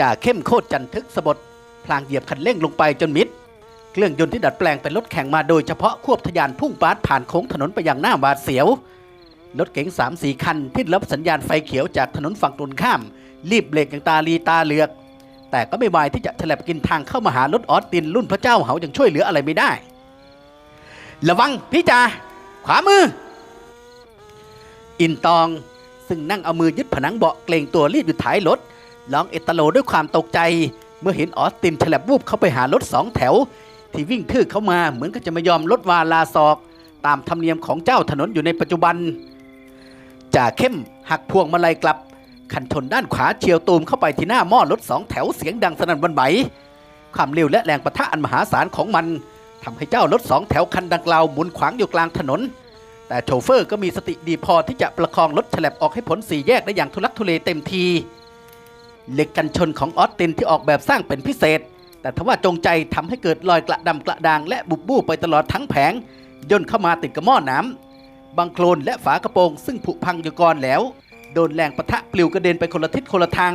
จ่าเข้มโคตรจันทึกสะบดพลางเหยียบคันเร่งลงไปจนมิด เครื่องยนต์ที่ดัดแปลงเป็นรถแข่งมาโดยเฉพาะควบทะยานพุ่งปาดผ่านโค้งถนนไปอย่างหน้าหวาดเสียว รถเก๋งสามสี่คันที่รับสัญญาณไฟเขียวจากถนนฝั่งตรงข้าม รีบเบรกอย่างตาลีตาเหลือก แต่ก็ไม่วายที่จะฉลับกินทางเข้ามาหารถออสตินรุ่นพระเจ้าเหาอยังช่วยเหลืออะไรไม่ได้ ระวังพี่จ่าขวามือ อินตองซึ่งนั่งเอามือยึดผนังเบาะเกรงตัวรีบอยู่ท้ายรถ ร้องเอตโลด้วยความตกใจ เมื่อเห็นออสตินฉลับวูบเข้าไปหารถสองแถว ที่วิ่งทื่อเข้ามาเหมือนกับจะไม่ยอมลดวาลาศอก ตามธรรมเนียมของเจ้าถนนอยู่ในปัจจุบันจ่าเข้มหักพวงมาลัยกลับคันชนด้านขวาเฉียวตูมเข้าไปที่หน้าหม้อรถสองแถวเสียงดังสนั่นวันไหวความเร็วและแรงประทะอันมหาศาลของมันทำให้เจ้ารถสองแถวคันดังกล่าวหมุนขวางอยู่กลางถนน แต่โชเฟอร์ก็มีสติดีพอที่จะประคองรถฉลับออกให้ผลสี่แยกได้อย่างทุลักทุเลเต็มที เหล็กกันชนของออสตินที่ออกแบบสร้างเป็นพิเศษ แต่ทว่าจงใจทำให้เกิดรอยกระดำกระดางและบุบบู้ไปตลอดทั้งแผงย่นเข้ามาติดกับหม้อน้ำบังโคลนและฝากระโปรงซึ่งผุพังอยู่ก่อนแล้ว โดนแรงปะทะปลิวกระเด็นไปคนละทิศคนละทาง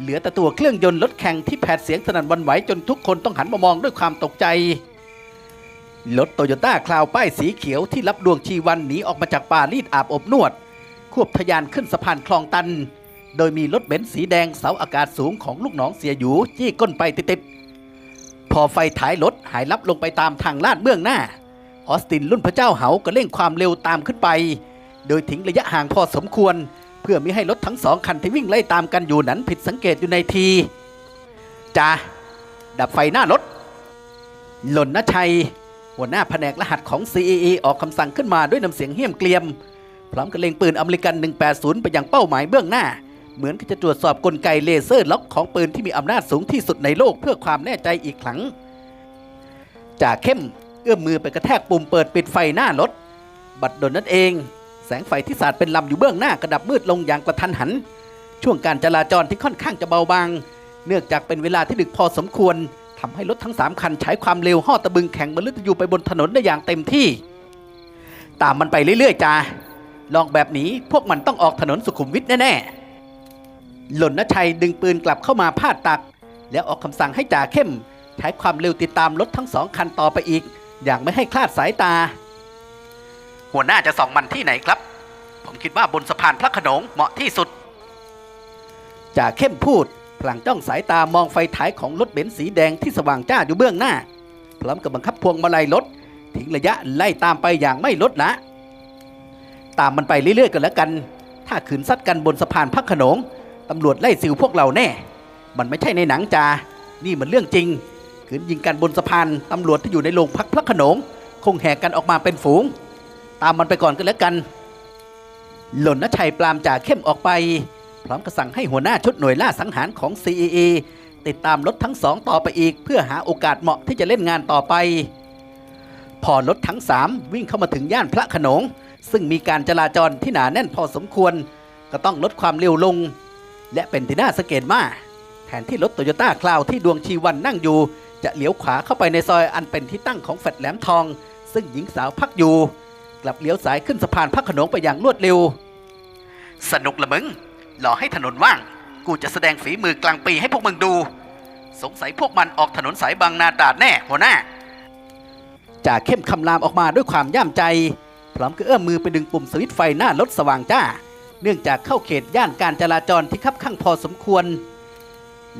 เหลือแต่ตัวเครื่องยนต์รถแข่งที่แผดเสียงสนั่นวันไหวจนทุกคนต้องหันมามองด้วยความตกใจรถโตโยต้าคลาวป้ายสีเขียวที่รับดวงชีวันหนีออกมาจากป่ารีดอาบอบนวด ควบทะยานขึ้นสะพานคลองตัน โดยมีรถเบนซ์สีแดงเสาอากาศสูงของลูกน้องเสียหยูจี้ก้นไปติดๆพอไฟท้ายรถหายลับลงไปตามทางลาดเบื้องหน้า ออสตินรุ่นพระเจ้าเหาก็เร่งความเร็วตามขึ้นไป โดยทิ้งระยะห่างพอสมควร เพื่อไม่ให้รถทั้งสองคันที่วิ่งไล่ตามกันอยู่นั้นผิดสังเกตอยู่ในทีจ้าดับไฟหน้ารถหล่นนชัย หัวหน้าแผนกรหัสของ CEE ออกคำสั่งขึ้นมาด้วยน้ำเสียงเหี้ยมเกรียม พร้อมกับเล็งปืนอเมริกัน 180 ไปยังเป้าหมายเบื้องหน้า เหมือนกับจะตรวจสอบกลไกเลเซอร์ล็อกของปืนที่มีอำนาจสูงที่สุดในโลกเพื่อความแน่ใจอีกครั้งจ่าเข้มเอื้อมมือไปกระแทกปุ่มเปิดปิดไฟหน้ารถ บัดดลนั่นเอง แสงไฟที่สาดเป็นลำอยู่เบื้องหน้ากระดับมืดลงอย่างกระทันหัน ช่วงการจราจรที่ค่อนข้างจะเบาบาง เนื่องจากเป็นเวลาที่ดึกพอสมควรทำให้รถทั้ง 3 คันใช้ความเร็วห่อตะบึงแข่งบรรลุอยู่ไปบนถนนได้อย่างเต็มที่ ตามมันไปเรื่อยๆจ้าลองแบบนี้พวกมันต้องออกถนนสุขุมวิทแน่ๆ หล่นนชัยดึงปืนกลับเข้ามาพาดตัก แล้วออกคำสั่งให้จ่าเข้ม ใช้ความเร็วติดตามรถทั้งสองคันต่อไปอีก อย่างไม่ให้คลาดสายตา หัวหน้าจะส่องมันที่ไหนครับ ผมคิดว่าบนสะพานพระโขนงเหมาะที่สุดจ่าเข้มพูดพลางจ้องสายตามองไฟท้ายของรถเบนซ์สีแดงที่สว่างจ้าอยู่เบื้องหน้า พร้อมกับบังคับพวงมาลัยรถทิ้งระยะไล่ตามไปอย่างไม่ลดละตามมันไปเรื่อยๆกันแล้วกัน ถ้าขืนซัดกันบนสะพานพระโขนง ตำรวจไล่ซิวพวกเราแน่ มันไม่ใช่ในหนังจา นี่มันเรื่องจริงขืนยิงกันบนสะพานตำรวจที่อยู่ในโรงพักพระโขนง คงแห่กันออกมาเป็นฝูง ตามมันไปก่อนกันแล้วกัน หล่นนชัยปรามจ่าเข้มออกไป พร้อมกระสั่งให้หัวหน้าชุดหน่วยล่าสังหารของ CEE ติดตามรถทั้งสองต่อไปอีก เพื่อหาโอกาสเหมาะที่จะเล่นงานต่อไป พอรถทั้งสามวิ่งเข้ามาถึงย่านพระโขนง ซึ่งมีการจราจรที่หนาแน่นพอสมควร ก็ต้องลดความเร็วลง และเป็นที่น่าสังเกตมากแทนที่รถโตโยต้าคลาวที่ดวงชีวันนั่งอยู่ จะเลี้ยวขวาเข้าไปในซอยอันเป็นที่ตั้งของแฟลตแหลมทอง ซึ่งหญิงสาวพักอยู่ กลับเลี้ยวสายขึ้นสะพานพระโขนงไปอย่างรวดเร็ว สนุกละมึงรอให้ถนนว่าง กูจะแสดงฝีมือกลางปีให้พวกมึงดู สงสัยพวกมันออกถนนสายบางนาตราดแน่หัวหน้าจ่าเข้มคำรามออกมาด้วยความย่ามใจ พร้อมกับเอื้อมมือไปดึงปุ่มสวิตช์ไฟหน้ารถสว่างจ้า เนื่องจากเข้าเขตย่านการจราจรที่คับข้างพอสมควร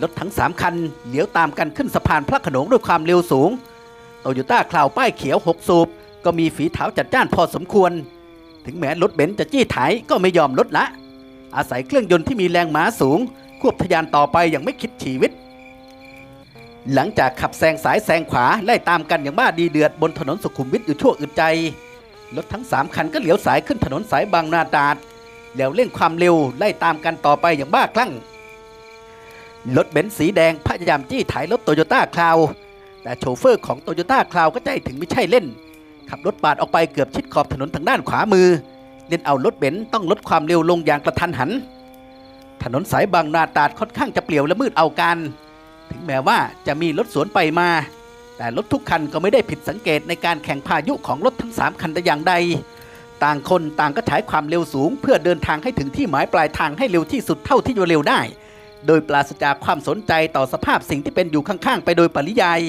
รถทั้งสามคันเหลียวตามกันขึ้นสะพานพระขนงด้วยความเร็วสูงโตโยต้าคลาวป้ายเขียวหกสูบ ก็มีฝีเท้าจัดจ้านพอสมควร ถึงแม้รถเบนซ์จะจี้ถ่ายก็ไม่ยอมลดละ อาศัยเครื่องยนต์ที่มีแรงม้าสูง ควบทะยานต่อไปอย่างไม่คิดชีวิต หลังจากขับแซงซ้ายแซงขวาไล่ตามกันอย่างบ้าดีเดือดบนถนนสุขุมวิทอยู่ชั่วอึดใจรถทั้งสามคันก็เหลียวสายขึ้นถนนสายบางนาตราด แล้วเร่งความเร็วไล่ตามกันต่อไปอย่างบ้าคลั่ง รถเบนซ์สีแดงพยายามจี้ถ่ายรถโตโยต้าคลาวแต่โชเฟอร์ของโตโยต้าคลาวก็ใจถึงไม่ใช่เล่น ขับรถปาดออกไปเกือบชิดขอบถนนทางด้านขวามือ เล่นเอารถเบนซ์ต้องลดความเร็วลงอย่างกระทันหัน ถนนสายบางนาตราดค่อนข้างจะเปลี่ยวและมืดเอาการถึงแม้ว่าจะมีรถสวนไปมา แต่รถทุกคันก็ไม่ได้ผิดสังเกตในการแข่งพายุของรถทั้ง 3 คันแต่อย่างใด ต่างคนต่างก็ใช้ความเร็วสูง เพื่อเดินทางให้ถึงที่หมายปลายทางให้เร็วที่สุดเท่าที่จะเร็วได้ โดยปราศจากความสนใจต่อสภาพสิ่งที่เป็นอยู่ข้างๆ ไปโดยปริยาย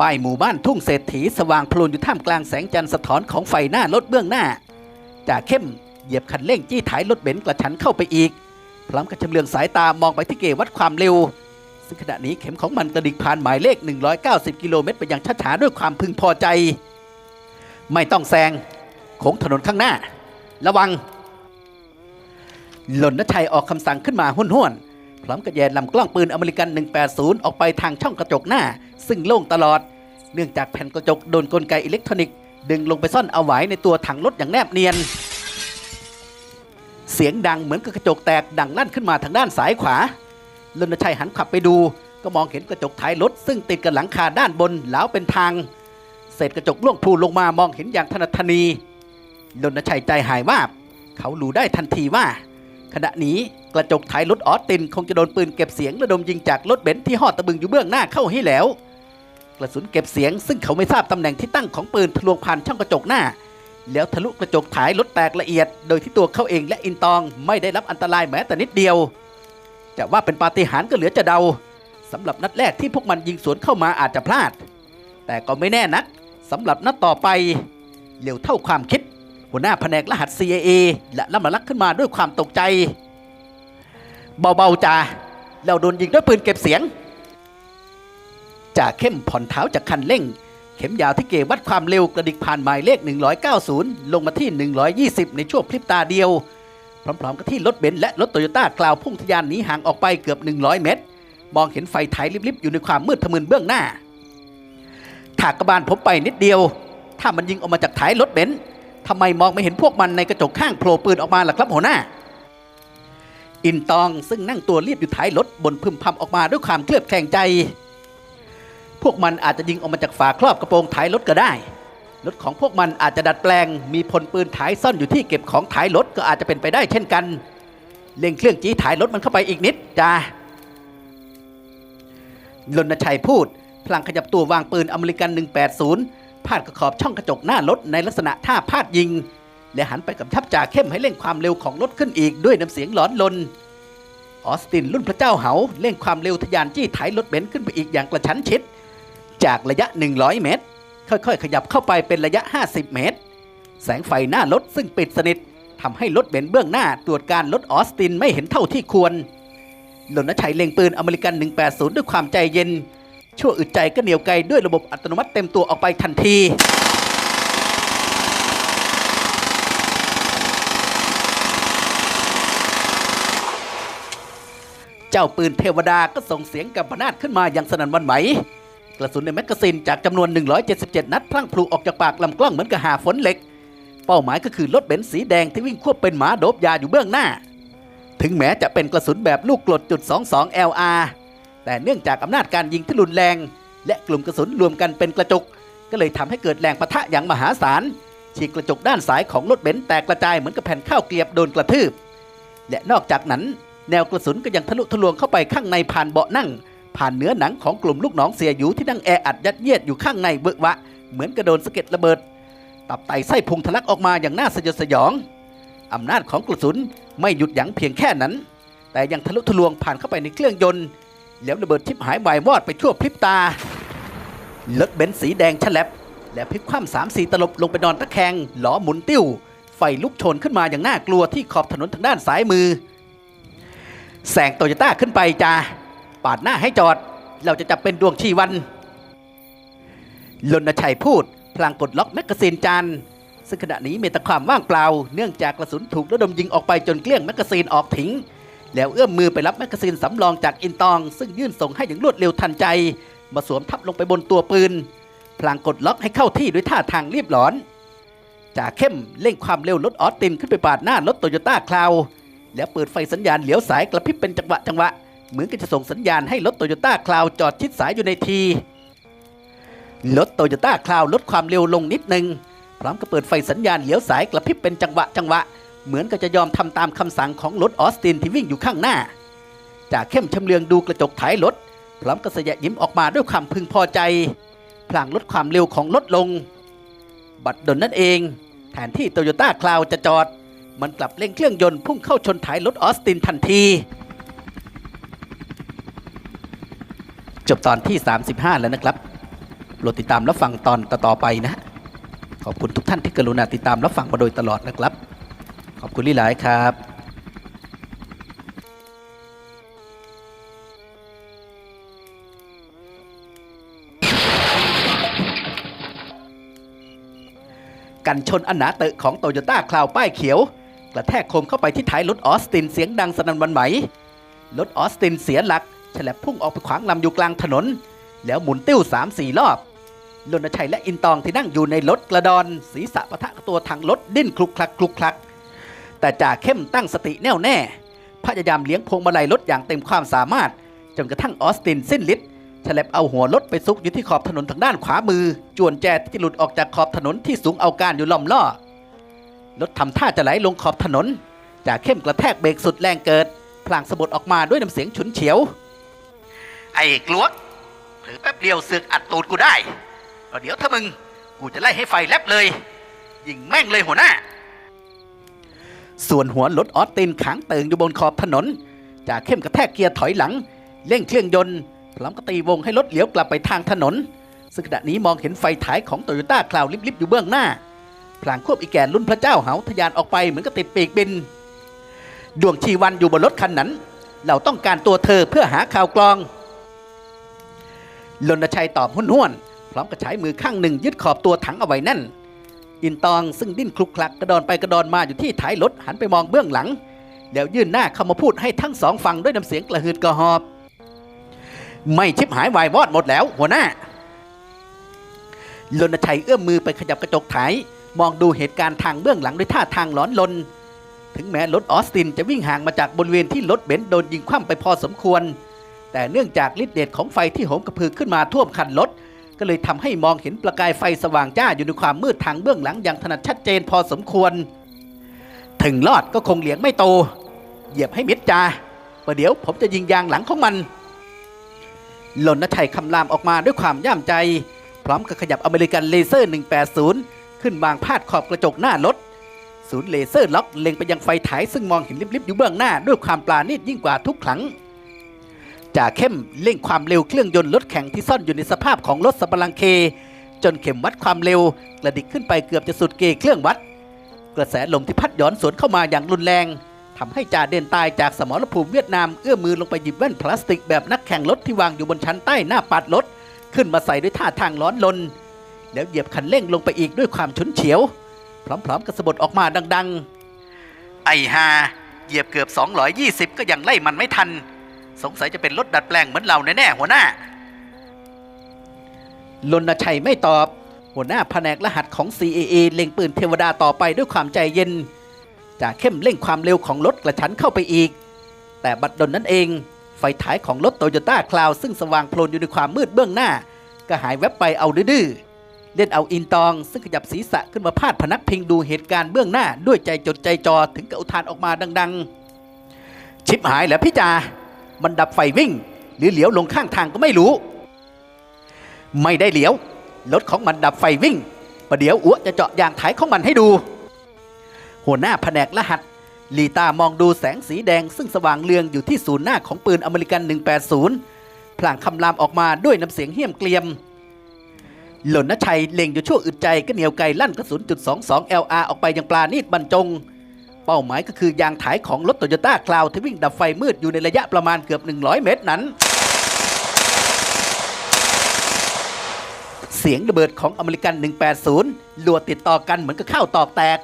ป้ายหมู่บ้านทุ่งเศรษฐีสว่างพลุนอยู่ท่ามกลางแสงจันทร์สะท้อนของไฟหน้ารถเบื้องหน้าจ่าเข้มเหยียบคันเร่งจี้ท้ายรถเบนซ์กระชั้นเข้าไปอีก พร้อมกับชำเลืองสายตามองไปที่เกวัดความเร็ว ซึ่งขณะนี้เข็มของมันกระดิกผ่านหมายเลข 190 กิโลเมตรไปอย่างช้าๆด้วยความพึงพอใจ ไม่ต้องแซงโค้งถนนข้างหน้า ระวัง หล่นนชัยออกคำสั่งขึ้นมาห้วนๆพร้อมกับแยนลำกล้องปืนอเมริกัน 180 ออกไปทางช่องกระจกหน้า ซึ่งโล่งตลอด เนื่องจากแผ่นกระจกโดนกลไกอิเล็กทรอนิกส์ดึงลงไปซ่อนเอาไว้ในตัวถังรถอย่างแนบเนียน เสียงดังเหมือนกับกระจกแตกดังลั่นขึ้นมาทางด้านซ้ายขวาลนชัยหันขับไปดู ก็มองเห็นกระจกท้ายรถซึ่งติดกับหลังคาด้านบนหลาวเป็นทาง เศษกระจกล่วงพลูลงมามองเห็นอย่างถนัดทนีลนชัยใจหายวาบ เขารู้ได้ทันทีว่า ขณะนี้กระจกท้ายรถออสติน คงจะโดนปืนเก็บเสียงระดมยิงจากรถเบนซ์ที่หอดตะบึงอยู่เบื้องหน้าเข้าให้แล้ว กระสุนเก็บเสียงซึ่งเขาไม่ทราบตำแหน่งที่ตั้งของปืนทะลวงผ่านช่องกระจกหน้า แล้วทะลุกระจกท้ายรถแตกละเอียด โดยที่ตัวเขาเองและอินตองไม่ได้รับอันตรายแม้แต่นิดเดียว จะว่าเป็นปาฏิหาริย์ก็เหลือจะเดาสำหรับนัดแรกที่พวกมันยิงสวนเข้ามาอาจจะพลาด แต่ก็ไม่แน่นัก สำหรับนัดต่อไปเร็วเท่าความคิด หัวหน้าแผนกรหัส CIA และลำมาลักขึ้นมาด้วยความตกใจ เบาๆจ่าแล้วโดนยิงด้วยปืนเก็บเสียงจ่าเข้มผ่อนเท้าจากคันเร่ง เข็มยาวที่เกวัดความเร็วกระดิกผ่านหมายเลข 190 ลงมาที่ 120 ในช่วงพริบตาเดียว พร้อมๆกับที่รถเบนซ์และรถโตโยต้ากล่าวพุ่งทะยานหนีห่างออกไปเกือบ 100 เมตร มองเห็นไฟถ่ายลิบๆอยู่ในความมืดทะมึนเบื้องหน้า ถากกระบาลผมไปนิดเดียว ถ้ามันยิงออกมาจากท้ายรถเบนซ์ทำไมมองไม่เห็นพวกมันในกระจกข้างโผล่ปืนออกมาล่ะครับหัวหน้า อินตองซึ่งนั่งตัวเรียบอยู่ท้ายรถบนพึมพำออกมาด้วยความเคลือบแคลงใจ พวกมันอาจจะยิงออกมาจากฝาครอบกระโปรงท้ายรถก็ได้รถของพวกมันอาจจะดัดแปลง มีพลปืนท้ายซ่อนอยู่ที่เก็บของท้ายรถก็อาจจะเป็นไปได้เช่นกันเร่งเครื่องจี้ท้ายรถมันเข้าไปอีกนิดจ้าลนชัยพูด พลางขยับตัววางปืนอเมริกัน 180 พาดกระขอบช่องกระจกหน้ารถในลักษณะท่าพาดยิง และหันไปกับชับจ่าเข้มให้เร่งความเร็วของรถขึ้นอีกด้วยน้ำเสียงหลอนลน ออสตินรุ่นพระเจ้าเหาเร่งความเร็วทะยานจี้ท้ายรถเบนซ์ขึ้นไปอีกอย่างกระชั้นชิด จากระยะ 100 เมตร ค่อยๆ ขยับเข้าไปเป็นระยะ 50 เมตร แสงไฟหน้ารถซึ่งปิดสนิททำให้รถเบนซ์เบื้องหน้าตรวจการรถออสตินไม่เห็นเท่าที่ควรหลนชัยเล็งปืนอเมริกัน 180 ด้วยความใจเย็น ชั่วอึดใจก็เหนียวไกลด้วยระบบอัตโนมัติเต็มตัวออกไปทันที เจ้าปืนเทวดาก็ส่งเสียงกับพนาดขึ้นมาอย่างสนั่นวันไหว กระสุนในแมกกาซีนจากจำนวน 177 นัดพลั่งพลูออกจากปากลำกล้องเหมือนกับหาฝนเหล็ก เป้าหมายก็คือรถเบนซ์สีแดงที่วิ่งควบเป็นหมาโดบยาอยู่เบื้องหน้า ถึงแม้จะเป็นกระสุนแบบลูกกรดจุด22 LR แต่เนื่องจากอำนาจการยิงที่รุนแรง และกลุ่มกระสุนรวมกันเป็นกระจก ก็เลยทำให้เกิดแรงปะทะอย่างมหาศาลฉีกกระจกด้านซ้ายของรถเบนซ์แตกกระจายเหมือนกับแผ่นข้าวเกรียบโดนกระทืบ และนอกจากนั้น แนวกระสุนก็ยังทะลุทะลวงเข้าไปข้างในผ่านเบาะนั่ง ผ่านเนื้อหนังของกลุ่มลูกน้องเสียอยู่ที่นั่งแออัดยัดเยียดอยู่ข้างในเบิกวะ เหมือนกระโดนสะเก็ดระเบิด ตับไตไส้พุงทะลักออกมาอย่างน่าสยดสยองอำนาจของกระสุนไม่หยุดยั้งเพียงแค่นั้น แต่ยังทะลุทะลวงผ่านเข้าไปในเครื่องยนต์ แล้วระเบิดชิบหายวายวอดไปชั่วพริบตารถเบนซ์สีแดงฉลับ และพลิกคว่ำสามสี่ตลบลงไปนอนตะแคงล้อหมุนติ้ว ไฟลุกโชนขึ้นมาอย่างน่ากลัวที่ขอบถนนทางด้านซ้ายมือ แสงโตโยต้าขึ้นไปจ้าปาดหน้าให้จอด เราจะจับเป็นดวงชีวันลนชัยพูด พลางกดล็อกแมกกาซีนจานซึ่งขณะนี้มีแต่ความว่างเปล่า เนื่องจากกระสุนถูกระดมยิงออกไปจนเกลี้ยงแมกกาซีนออกทิ้ง แล้วเอื้อมมือไปรับแมกกาซีนสำรองจากอินตอง ซึ่งยื่นส่งให้อย่างรวดเร็วทันใจ มาสวมทับลงไปบนตัวปืน พลางกดล็อกให้เข้าที่ด้วยท่าทางรีบร้อนจ่าเข้มเร่งความเร็วรถออสตินขึ้นไปปาดหน้ารถโตโยต้าคลาวแล้วเปิดไฟสัญญาณเหลียวสายกระพริบเป็นจังหวะจังหวะเหมือนกับจะส่งสัญญาณให้รถโตโยต้าคลาวจอดชิดสายอยู่ในทีรถโตโยต้าคลาวลดความเร็วลงนิดนึงพร้อมกับเปิดไฟสัญญาณเหลียวสายกระพริบเป็นจังหวะจังหวะ เหมือนกับจะยอมทำตามคำสั่งของรถออสตินที่วิ่งอยู่ข้างหน้า จากเข้มชำเลืองดูกระจกท้ายรถพร้อมกับเสยยิ้มออกมาด้วยความพึงพอใจ พลางลดความเร็วของรถลง บัตรดนนั่นเองแทนที่โตโยต้าคลาวจะจอด มันกลับเร่งเครื่องยนต์พุ่งเข้าชนท้ายรถออสตินทันที จบตอนที่ 35 แล้วนะครับโปรดติดตามรับฟังตอนต่อๆไปนะ ขอบคุณทุกท่านที่กรุณาติดตามรับฟังมาโดยตลอดนะครับ อบคุณที่หลายครับกันชนอนหนาเตะของโตโยต้าคลาวป้ายเขียว กระแทกโคมเข้าไปที่ท้ายรถออสตินเสียงดังสนั่นวันไหวรถออสตินเสียหลักฉลับพุ่งออกไปขวางลำอยู่กลางถนน แล้วหมุนติ้ว3ามสี่รอบรณชัยและอินตองที่นั่งอยู่ในรถกระดอน ศีรษะปะทะกับตัวถังรถดิ้นคลุกคลักคลุกคลัก แต่จ่าเข้มตั้งสติแน่วแน่ พยายามเลี้ยงพวงมาลัยรถอย่างเต็มความสามารถ จนกระทั่งออสตินสิ้นฤทธิ์ฉลับเอาหัวรถไปซุกอยู่ที่ขอบถนนทางด้านขวามือ จวนแจที่หลุดออกจากขอบถนนที่สูงเอาการอยู่ล้อมล่อรถทำท่าจะไหลลงขอบถนนจ่าเข้มกระแทกเบรกสุดแรงเกิด พลางสะบัดออกมาด้วยน้ำเสียงฉุนเฉียว ไอ้กลวกหรือแป๊บเดียวเสือกอัดตูดกูได้เดี๋ยวถ้ามึง กูจะไล่ให้ไฟแลบเลย ยิงแม่งเลยหัวหน้า ส่วนหัวรถออสตินขังเติงอยู่บนขอบถนนจ่าเข้มกระแทกเกียร์ถอยหลัง เร่งเครื่องยนต์พร้อมกับตีวงให้รถเลี้ยวกลับไปทางถนน ซึ่งขณะนี้มองเห็นไฟถ่ายของโตโยต้าคลาวลิบๆอยู่เบื้องหน้าพลางควบอีแก่รุ่นพระเจ้าเหาทะยานออกไปเหมือนกับติดปีกบิน ดวงชีวันอยู่บนรถคันนั้น เราต้องการตัวเธอเพื่อหาข่าวกรองลนชัยตอบห้วนพร้อมกับใช้มือข้างหนึ่งยึดขอบตัวถังเอาไว้แนั่น อินตองซึ่งดิ้นคลุกคลักกระดอนไปกระดอนมาอยู่ที่ท้ายรถหันไปมองเบื้องหลัง แล้วยื่นหน้าเข้ามาพูดให้ทั้งสองฟังด้วยน้ำเสียงกระหืดกระหอบ ไม่ชิบหายวายวอดหมดแล้ว หัวหน้าลนชัยเอื้อมมือไปขยับกระจกถ่ายมองดูเหตุการณ์ทางเบื้องหลังด้วยท่าทางหลอนลน ถึงแม้รถออสตินจะวิ่งห่างมาจากบริเวณที่รถเบนซ์โดนยิงคว่ำไปพอสมควร แต่เนื่องจากฤทธิ์เดชของไฟที่โหมกระพือขึ้นมาท่วมคันรถ ก็เลยทำให้มองเห็นประกายไฟสว่างจ้าอยู่ในความมืดทางเบื้องหลังอย่างถนัดชัดเจนพอสมควร ถึงรอดก็คงเหลียงไม่โต เหยียบให้มิดจาประเดี๋ยวผมจะยิงยางหลังของมัน หล่นนชัยคำรามออกมาด้วยความย่ามใจ พร้อมกับขยับอเมริกันเลเซอร์ 180 ขึ้นวางพาดขอบกระจกหน้ารถศูนย์เลเซอร์ล็อกเล็งไปยังไฟฉายซึ่งมองเห็นลิบๆอยู่เบื้องหน้าด้วยความปราณีตยิ่งกว่าทุกครั้ง จ่าเข้มเร่งความเร็วเครื่องยนต์รถแข่งที่ซ่อนอยู่ในสภาพของรถสับปะรังเค จนเข็มวัดความเร็วกระดิกขึ้นไปเกือบจะสุดเกเครื่องวัด กระแสลมที่พัดย้อนสวนเข้ามาอย่างรุนแรงทำให้จ่าเด่นตายจากสมรภูมิเวียดนามเอื้อมมือลงไปหยิบแว่นพลาสติกแบบนักแข่งรถที่วางอยู่บนชั้นใต้หน้าปัดรถขึ้นมาใส่ด้วยท่าทางร้อนลน แล้วเหยียบคันเร่งลงไปอีกด้วยความฉุนเฉียว พร้อมๆกับสะบัดออกมาดัง ๆ ไอ้ฮาเหยียบเกือบ220 ก็ยังไล่มันไม่ทัน สงสัยจะเป็นรถดัดแปลงเหมือนเราแน่ๆหัวหน้าลนชัยไม่ตอบ หัวหน้าแผนกรหัสของ CAA เล็งปืนเทวดาต่อไปด้วยความใจเย็นจากเข้มเร่งความเร็วของรถกระชั้นเข้าไปอีก แต่บัดดลนั้นเอง ไฟท้ายของรถโตโยต้าคลาวซึ่งสว่างโพลนอยู่ในความมืดเบื้องหน้า ก็หายแวบไปเอาดื้อเล่นเอาอินตอง ซึ่งขยับศีรษะขึ้นมาพาดพนักพิงดูเหตุการณ์เบื้องหน้า ด้วยใจจดใจจอถึงกับอุทานออกมาดัง ๆ ชิบหายแล้วพี่จา มันดับไฟวิ่ง หรือเหลียวลงข้างทางก็ไม่รู้ ไม่ได้เหลียวรถของมันดับไฟวิ่งประเดี๋ยวอัวจะเจาะยางถ่ายของมันให้ดู หัวหน้าแผนกรหัสลีตามองดูแสงสีแดงซึ่งสว่างเรืองอยู่ที่ศูนย์หน้าของปืนอเมริกัน 180 พลางคำรามออกมาด้วยน้ำเสียงเหี้ยมเกรียม หล่นนชัยเล็งอยู่ชั่วอึดใจก็เหนียวไกลลั่นกระสุนจุด22 LR ออกไปยังปลานีดบรรจง เป้าหมายก็คือยางถ่ายของรถโตโยต้าคลาวที่วิ่งดับไฟมืดอยู่ในระยะประมาณเกือบ 100 เมตรนั้น เสียงระเบิดของอเมริกัน 180 ลัวติดต่อกันเหมือนกับข้าวตอกแตก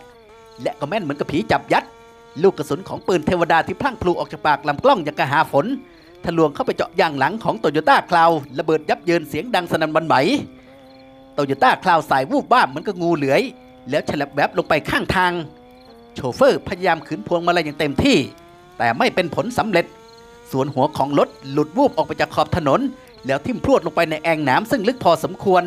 และก็แม่นเหมือนกับผีจับยัด ลูกกระสุนของปืนเทวดาที่พลั่งพลูออกจากปากลำกล้องอย่างกระหาฝนทะลวงเข้าไปเจาะยางหลังของโตโยต้าคลาวระเบิดยับเยินเสียงดังสนั่นหวันไหวโตโยต้าคลาวสายวูบบ้าเหมือนกับงูเหลือย แล้วฉลับแวบลงไปข้างทาง โชเฟอร์พยายามขืนพวงมาลัยอย่างเต็มที่ แต่ไม่เป็นผลสำเร็จ ส่วนหัวของรถหลุดวูบออกไปจากขอบถนน แล้วทิ่มพรวดลงไปในแอ่งน้ำซึ่งลึกพอสมควร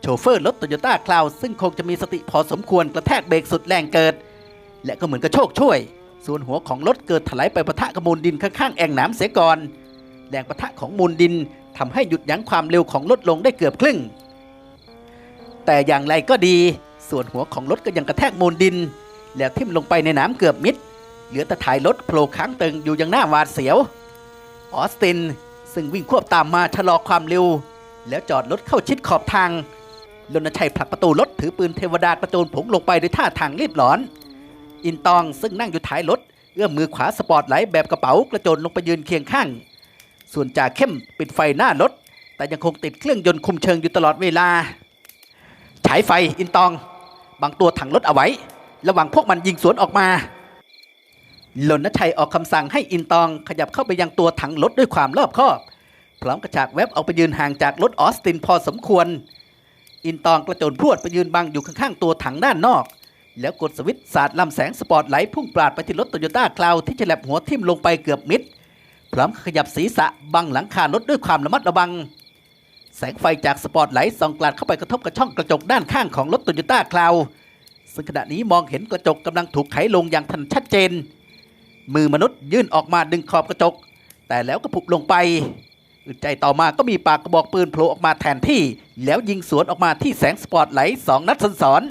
โชเฟอร์รถโตโยต้าคลาวซึ่งคงจะมีสติพอสมควรกระแทกเบรกสุดแรงเกิด และก็เหมือนกับโชคช่วย ส่วนหัวของรถเกิดถลายไปปะทะกับมูลดินข้างๆแอ่งน้ำเสียก่อนแรงปะทะของมูลดินทำให้หยุดยั้งความเร็วของรถลงได้เกือบครึ่ง แต่อย่างไรก็ดี ส่วนหัวของรถก็ยังกระแทกมูลดิน แล้วทิ่มลงไปในน้ำเกือบมิด เหลือแต่ถ่ายรถโผล่ค้างตึงอยู่อย่างหน้าหวาดเสียว ออสตินซึ่งวิ่งควบตามมาชะลอความเร็ว แล้วจอดรถเข้าชิดขอบทางรณชัยผลักประตูรถถือปืนเทวดากระโจนผงลงไปด้วยท่าทางรีบร้อน อินตองซึ่งนั่งอยู่ท้ายรถเอื้อมมือขวาสปอร์ตไลท์แบบกระเป๋ากระโจนลงไปยืนเคียงข้าง ส่วนจ่าเข้มปิดไฟหน้ารถ แต่ยังคงติดเครื่องยนต์คุมเชิงอยู่ตลอดเวลา ฉายไฟอินตอง บังตัวถังรถเอาไว้ ระหว่างพวกมันยิงสวนออกมาหลนชัยออกคำสั่งให้อินตองขยับเข้าไปยังตัวถังรถด้วยความรอบคอบ พร้อมกระชากแว็บออกไปยืนห่างจากรถออสตินพอสมควร อินตองกระโจนพรวดไปยืนบังอยู่ข้างๆตัวถังด้านนอก แล้วกดสวิตช์สาดลำแสงสปอตไลท์พุ่งปราดไปที่รถโตโยต้าคลาวที่ฉลับหัวทิ่มลงไปเกือบมิด พร้อมขยับศีรษะบังหลังคารถด้วยความระมัดระวัง แสงไฟจากสปอตไลท์ส่องกลัดเข้าไปกระทบกับช่องกระจกด้านข้างของรถโตโยต้าคลาว ซึ่งขณะนี้มองเห็นกระจกกำลังถูกไขลงอย่างทันชัดเจน มือมนุษย์ยื่นออกมาดึงขอบกระจก แต่แล้วก็ผุบลงไปอึดใจต่อมาก็มีปากกระบอกปืนโผล่ออกมาแทนที่ แล้วยิงสวนออกมาที่แสงสปอตไลท์สองนัดซ้อน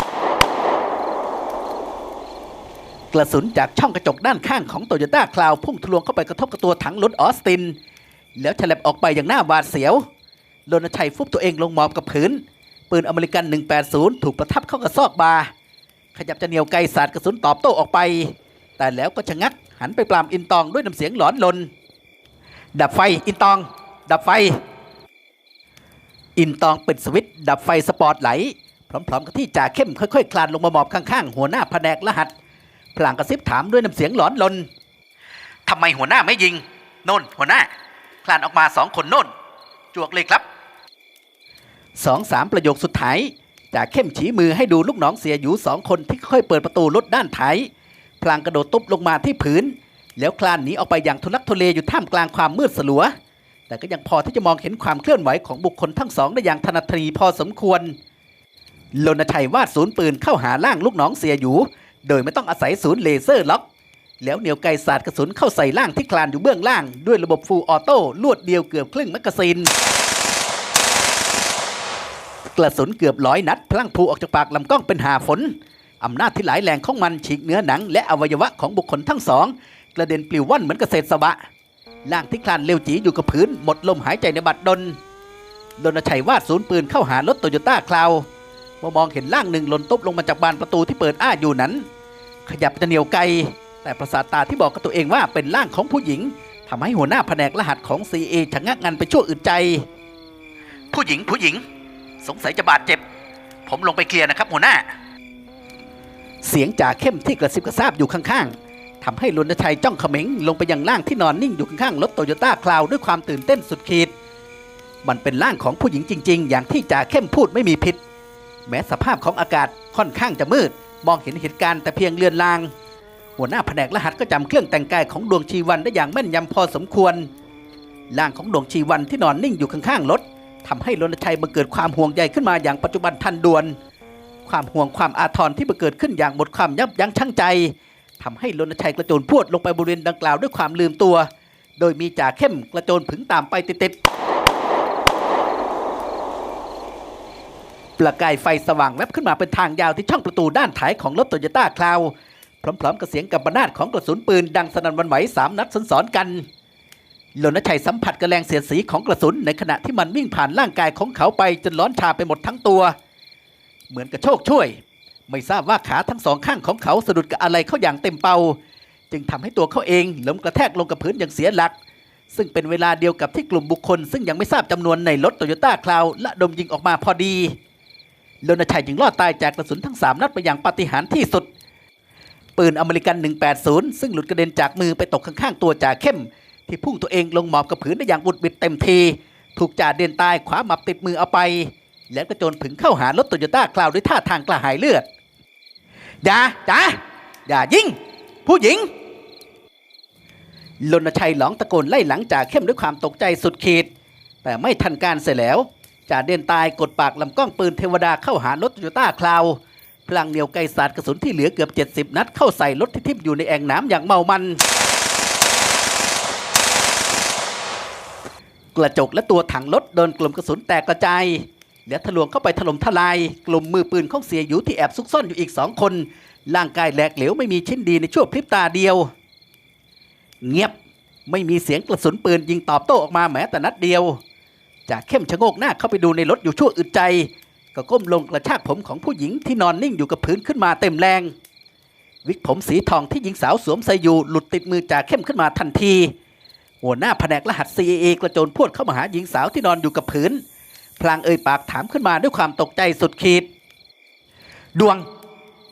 กระสุนจากช่องกระจกด้านข้างของโตโยต้าคลาวพุ่งทะลวงเข้าไปกระทบกับตัวถังรถออสติน แล้วฉลับออกไปอย่างหน้าหวาดเสียวรณชัยฟุบตัวเองลงหมอบกับพื้น ปืนอเมริกัน 180 ถูกประทับเข้ากับซอกบาร์ ขยับจะเหนียวไกลสาดกระสุนตอบโต้ออกไป แต่แล้วก็ชะงักหันไปปรามอินตองด้วยน้ำเสียงหลอนลน ดับไฟอินตอง ดับไฟ อินตองปิดสวิตช์ดับไฟสปอร์ตไหล พร้อมๆกับที่จ่าเข้มค่อยๆ คลานลงมาหมอบข้างๆ หัวหน้าแผนกรหัสพลางกระซิบถามด้วยน้ำเสียงหลอนลนทำไมหัวหน้าไม่ยิง โน่นหัวหน้า คลานออกมาสองคนโน่น จวกเลยครับสองสามประโยคสุดท้าย จ่าเข้มชี้มือให้ดูลูกน้องเสียอยู่สองคนที่ค่อยเปิดประตูรถด้านท้ายพลางกระโดดตุ๊บลงมาที่พื้นแล้วคลานหนีออกไปอย่างทุลักทุเลอยู่ท่ามกลางความมืดสลัว แต่ก็ยังพอที่จะมองเห็นความเคลื่อนไหวของบุคคลทั้งสองได้อย่างถนัดทรีพอสมควรลนชัยวาดศูนย์ปืนเข้าหาล่างลูกน้องเสียอยู่ โดยไม่ต้องอาศัยศูนย์เลเซอร์ล็อกแล้วเหนียวไกสาดกระสุนเข้าใส่ล่างที่คลานอยู่เบื้องล่าง ด้วยระบบฟูลออโต้ลวดเดียวเกือบครึ่งแมกกาซีน กระสุนเกือบร้อยนัด พลังพูออกจากปากลำกล้องเป็นหาฝนอำนาจที่หลายแรงของมันฉีกเนื้อหนัง และอวัยวะของบุคคลทั้งสอง กระเด็นปลิวว่อนเหมือนเกษตรสวะล่างที่คลานเร็วจีอยู่กับพื้น หมดลมหายใจในบัดดลดนชัยวาดศูนย์ปืนเข้าหารถโตโยต้าคลาวเมื่อมองเห็นร่างหนึ่งหล่นตบลงมาจากบานประตูที่เปิดอ้าอยู่นั้น ขยับจะเหนียวไกล แต่ประสาทตาที่บอกกับตัวเองว่าเป็นร่างของผู้หญิงทำให้หัวหน้าแผนกรหัสของ CA ชะงักงันไปชั่วอึดใจ ผู้หญิงผู้หญิง สงสัยจะบาดเจ็บ ผมลงไปเคลียร์นะครับหัวหน้า เสียงจ่าเข้มที่กระซิบกระซาบอยู่ข้างๆทำให้รณชัยจ้องเขม็งลงไปยังล่างที่นอนนิ่งอยู่ข้างๆรถโตโยต้าคลาวด้วยความตื่นเต้นสุดขีด มันเป็นร่างของผู้หญิงจริง ๆ อย่างที่จ่าเข้มพูดไม่มีผิด แม้สภาพของอากาศค่อนข้างจะมืด มองเห็นเหตุการณ์แต่เพียงเลือนลาง หัวหน้าแผนกรหัสก็จำเครื่องแต่งกายของดวงชีวันได้อย่างแม่นยำพอสมควรร่างของดวงชีวันที่นอนนิ่งอยู่ข้างๆรถ ทำให้รณชัยบังเกิดความห่วงใยขึ้นมาอย่างปัจจุบันทันด่วน ความห่วงความอาทรที่บังเกิดขึ้นอย่างหมดความยับยั้งชั่งใจทำให้รณชัยกระโจนพวดลงไปบริเวณดังกล่าวด้วยความลืมตัว โดยมีจ่าเข้มกระโจนผึงตามไปติดๆประกายไฟสว่างแวบขึ้นมาเป็นทางยาวที่ช่องประตูด้านท้ายของรถโตโยต้าคลาวพร้อมๆกับเสียงกับบนาดของกระสุนปืนดังสนั่นวันไหวสามนัดซ้อนๆกัน รณชัยสัมผัสกับแรงเสียดสีของกระสุนในขณะที่มันวิ่งผ่านร่างกายของเขาไปจนร้อนชาไปหมดทั้งตัว เหมือนกระโชกช่วย ไม่ทราบว่าขาทั้งสองข้างของเขาสะดุดกับอะไรเข้าอย่างเต็มเป่า จึงทำให้ตัวเขาเองล้มกระแทกลงกับพื้นอย่างเสียหลัก ซึ่งเป็นเวลาเดียวกับที่กลุ่มบุคคล ซึ่งยังไม่ทราบจำนวนในรถโตโยต้าคลาวและดมยิงออกมาพอดีรณชัยจึงรอดตายจากกระสุนทั้งสามนัดไปอย่างปาฏิหาริย์ที่สุด ปืนอเมริกัน 180 ซึ่งหลุดกระเด็นจากมือไปตกข้างๆตัวจ่าเข้ม ที่พุ่งตัวเองลงหมอบกับผืนได้อย่างบุดบิดเต็มที ถูกจ่าเด่นตายขวาหมับติดมือเอาไป แล้วก็โจนผึงเข้าหารถโตโยต้าคลาวด้วยท่าทางกระหายเลือด อย่าจ้าอย่ายิงผู้หญิงลนชัยหลองตะโกนไล่หลังจ่าเข้มด้วยความตกใจสุดขีด แต่ไม่ทันการเสียแล้วจ่าเด่นตายกดปากลำกล้องปืนเทวดาเข้าหารถโตโยต้าคลาวพลังเหนียวไกสาดกระสุนที่เหลือเกือบ 70 นัดเข้าใส่รถที่ทิ่มอยู่ในแอ่งน้ำอย่างเมามัน กระจกและตัวถังรถโดนกลุ่มกระสุนแตกกระจายและทะลวงเข้าไปถล่มทลาย กลุ่มมือปืนของเสียอยู่ที่แอบซุกซ่อนอยู่อีกสองคน ร่างกายแหลกเหลวไม่มีชิ้นดีในช่วงพริบตาเดียว เงียบไม่มีเสียงกระสุนปืนยิงตอบโต้ออกมาแม้แต่นัดเดียว จากเข้มชะโงกหน้าเข้าไปดูในรถอยู่ชั่วอึดใจ ก็ก้มลงกระชากผมของผู้หญิงที่นอนนิ่งอยู่กับพื้นขึ้นมาเต็มแรง วิกผมสีทองที่หญิงสาวสวมใส่อยู่หลุดติดมือจากเข้มขึ้นมาทันที หัวหน้าแผนกรหัส CAA กระโจนพวดเข้ามาหาหญิงสาวที่นอนอยู่กับพื้น พลางเอ่ยปากถามขึ้นมาด้วยความตกใจสุดขีด ดวง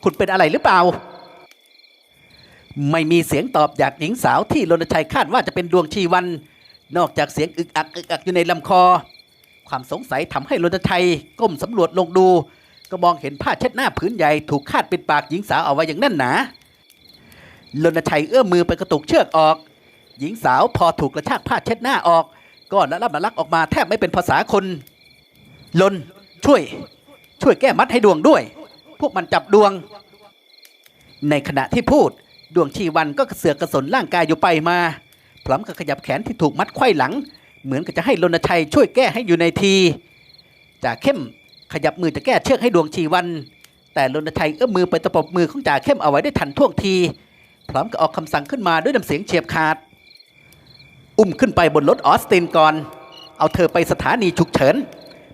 คุณเป็นอะไรหรือเปล่า ไม่มีเสียงตอบจากหญิงสาวที่รณชัยคาดว่าจะเป็นดวงชีวัน นอกจากเสียงอึกอักอึกอักอยู่ในลำคอ ความสงสัยทำให้รณชัยก้มสำรวจลงดู ก็มองเห็นผ้าเช็ดหน้าผืนใหญ่ถูกคาดปิดปากหญิงสาวเอาไว้อย่างแน่นหนารณชัยเอื้อมมือไปกระตุกเชือกออก หญิงสาวพอถูกกระชากผ้าเช็ดหน้าออก ก็ละล่ำละลักออกมาแทบไม่เป็นภาษาคนลนช่วย ช่วยแก้มัดให้ดวงด้วย พวกมันจับดวง ในขณะที่พูดดวงชีวันก็กระเสือกกระสนร่างกายอยู่ไปมา พร้อมกับขยับแขนที่ถูกมัดไขว้หลัง เหมือนกับจะให้รณชัยช่วยแก้ให้อยู่ในทีจ่าเข้มขยับมือจะแก้เชือกให้ดวงชีวัน แต่รณชัยเอื้อมมือไปตะปบมือของจ่าเข้มเอาไว้ได้ทันท่วงที พร้อมกับออกคำสั่งขึ้นมาด้วยน้ำเสียงเฉียบขาด อุ้มขึ้นไปบนรถออสตินก่อน เอาเธอไปสถานีฉุกเฉิน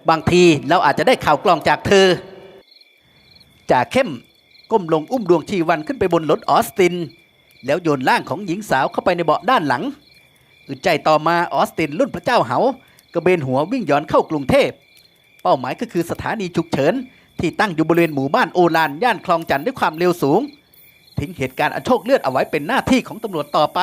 บางทีเราอาจจะได้ข่าวกลองจากเธอ จ่าเข้มก้มลงอุ้มดวงชีวันขึ้นไปบนรถออสติน แล้วโยนร่างของหญิงสาวเข้าไปในเบาะด้านหลังอึดใจต่อมาออสตินรุ่นพระเจ้าเหากระเบนหัววิ่งย้อนเข้ากรุงเทพ เป้าหมายก็คือสถานีฉุกเฉิน ที่ตั้งอยู่บริเวณหมู่บ้านโอลานย่านคลองจันทน์ด้วยความเร็วสูง ทิ้งเหตุการณ์อันโชคเลือดเอาไว้เป็นหน้าที่ของตำรวจต่อไป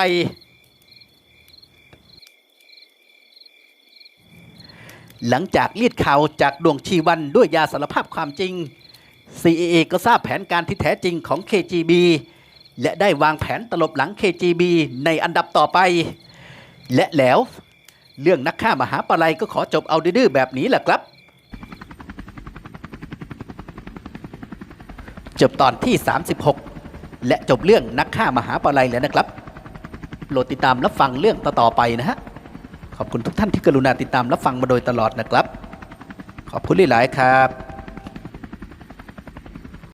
หลังจากเลียดข่าวจากดวงชีวันด้วยยาสารภาพความจริง CAA ก็ทราบแผนการที่แท้จริงของ KGB และได้วางแผนตลบหลัง KGB ในอันดับต่อไป และแล้ว เรื่องนักฆ่ามหาปลัยก็ขอจบเอาดื้อแบบนี้แหละครับ จบตอนที่ 36 และจบเรื่องนักฆ่ามหาปลัยแล้วนะครับโปรดติดตามรับฟังเรื่องต่อๆไปนะฮะ ขอบคุณทุกท่านที่กรุณาติดตามรับฟังมาโดยตลอดนะครับ ขอบคุณหลายๆครับ